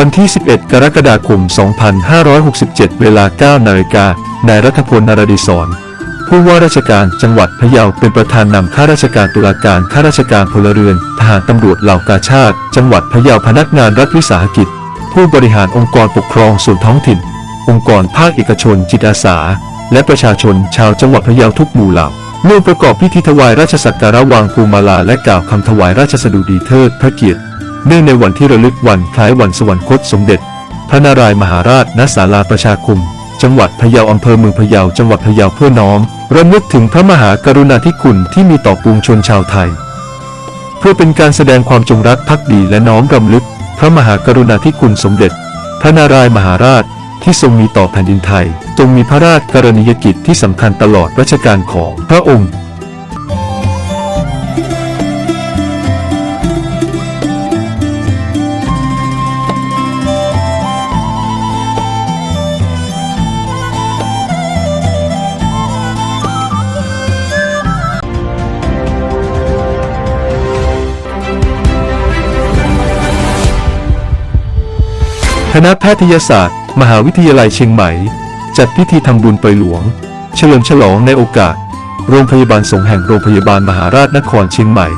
วันที่ 11 กรกฎาคม 2567 เวลา 9 นาฬิกา นายรัฐพลนรดิศรผู้ว่าราชการจังหวัดพะเยาเป็นประธานนำข้าราชการตุลาการข้าราชการพลเรือน ทหารตำรวจเหล่ากาชาติ จังหวัดพะเยาพนักงานรัฐวิสาหกิจ ผู้บริหารองค์กรปกครองส่วนท้องถิ่น องค์กรภาคเอกชนจิตอาสา และประชาชนชาวจังหวัดพะเยาทุกหมู่เหล่าร่วมประกอบพิธีถวายราชสักการะวางภูมาลาและกล่าวคำถวายราชสดุดีเทิดพระเกียรติ เนื่องในวันที่ระลึกวันคล้ายวันสวรรคตสมเด็จ พระนารายมหาราชณศาลาประชาคม จังหวัดพะเยาอำเภอเมืองพะเยาจังหวัดพะเยาเพื่อน้อมรำลึกถึงพระมหากรุณาธิคุณที่มีต่อปวงชนชาวไทย เพื่อเป็นการแสดงความจงรักภักดีและน้อมรำลึก พระมหากรุณาธิคุณสมเด็จ พระนารายมหาราชที่ทรงมีต่อแผ่นดินไทย ทรงมีพระราชกรณียกิจที่สำคัญตลอดรัชกาลของพระองค์ คณะแพทยศาสตร์ มหาวิทยาลัยเชียงใหม่ จัดพิธีทำบุญไปหลวง เฉลิมฉลองในโอกาส โรงพยาบาลสงแห่งโรงพยาบาลมหาราชนครเชียงใหม่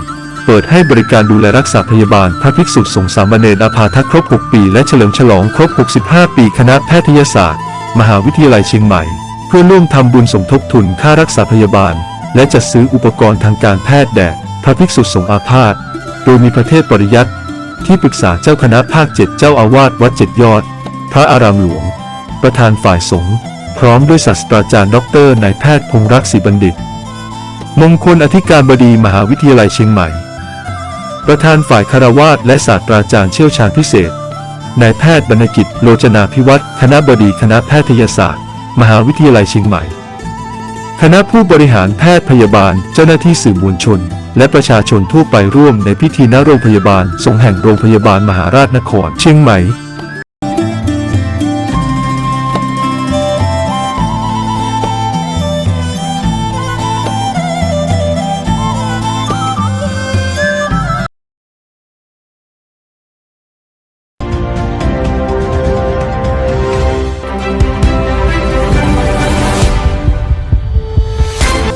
เปิดให้บริการดูแลรักษาพยาบาลพระภิกษุสงฆ์สามเณรอาภาทัครบ 6 ปี และเฉลิมฉลองครบ 65 ปี คณะแพทยศาสตร์ มหาวิทยาลัยเชียงใหม่ เพื่อร่วมทำบุญสมทบทุนค่ารักษาพยาบาล และจัดซื้ออุปกรณ์ทางการแพทย์แด่พระภิกษุสงฆ์อาพาธโดยมีพระเทพปริยัติ ที่ปรึกษาเจ้าคณะภาคเจ็ดเจ้าอาวาสวัดเจ็ดยอด พระอารามหลวง ประธานฝ่ายสงฆ์พร้อมด้วยศาสตราจารย์ ดรนายแพทย์พงรักศรีบัณฑิต มงคลอธิการบดีมหาวิทยาลัยเชียงใหม่ ประธานฝ่ายคารวาสและศาสตราจารย์เชี่ยวชาญพิเศษนายแพทย์บรรกิจโลจนาพิวัตรคณะบดีคณะแพทยศาสตร์ มหาวิทยาลัยเชียงใหม่ คณะผู้บริหารแพทย์พยาบาลเจ้าหน้าที่สื่อมวลชน และประชาชนทั่วไปร่วมในพิธีณโรงพยาบาลสงแห่งโรงพยาบาลมหาราชนครเชียงใหม่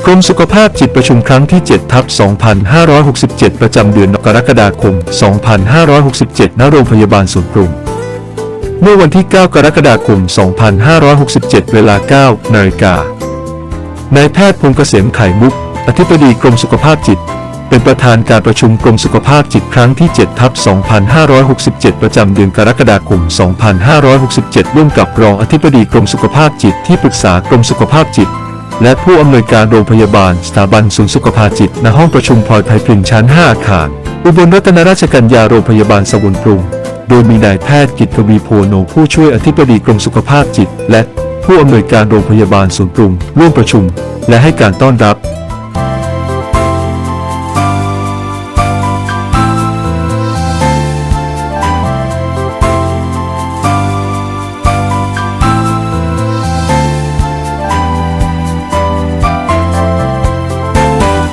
กรมสุขภาพจิตประชุมครั้งที่ 7 ทับ 2567 ประจำเดือนกรกฎาคม 2567 ณ โรงพยาบาลสวนปรุง เมื่อวันที่ 9 กรกฎาคม 2567 เวลา 9 นาฬิกานายแพทย์พงษ์เกษมไข่มุก อธิบดีกรมสุขภาพจิต เป็นประธานการประชุมกรมสุขภาพจิตครั้งที่ 7 ทับ 2567 ประจำเดือนกรกฎาคม 2567 ร่วมกับรองอธิบดีกรมสุขภาพจิตที่ปรึกษากรมสุขภาพจิต และผู้อำนวยการโรงพยาบาลสถาบันศูนย์สุขภาพจิตณห้องประชุมพลอยไพพินชั้น 5 อาคาร อุบลรัตนราชกัญญาโรงพยาบาลสวุนปรุง โดยมีนายแพทย์กิตกวีโพโนผู้ช่วยอธิบดีกรมสุขภาพจิต และผู้อำนวยการโรงพยาบาลศูนย์ปรุงร่วมประชุม และให้การต้อนรับ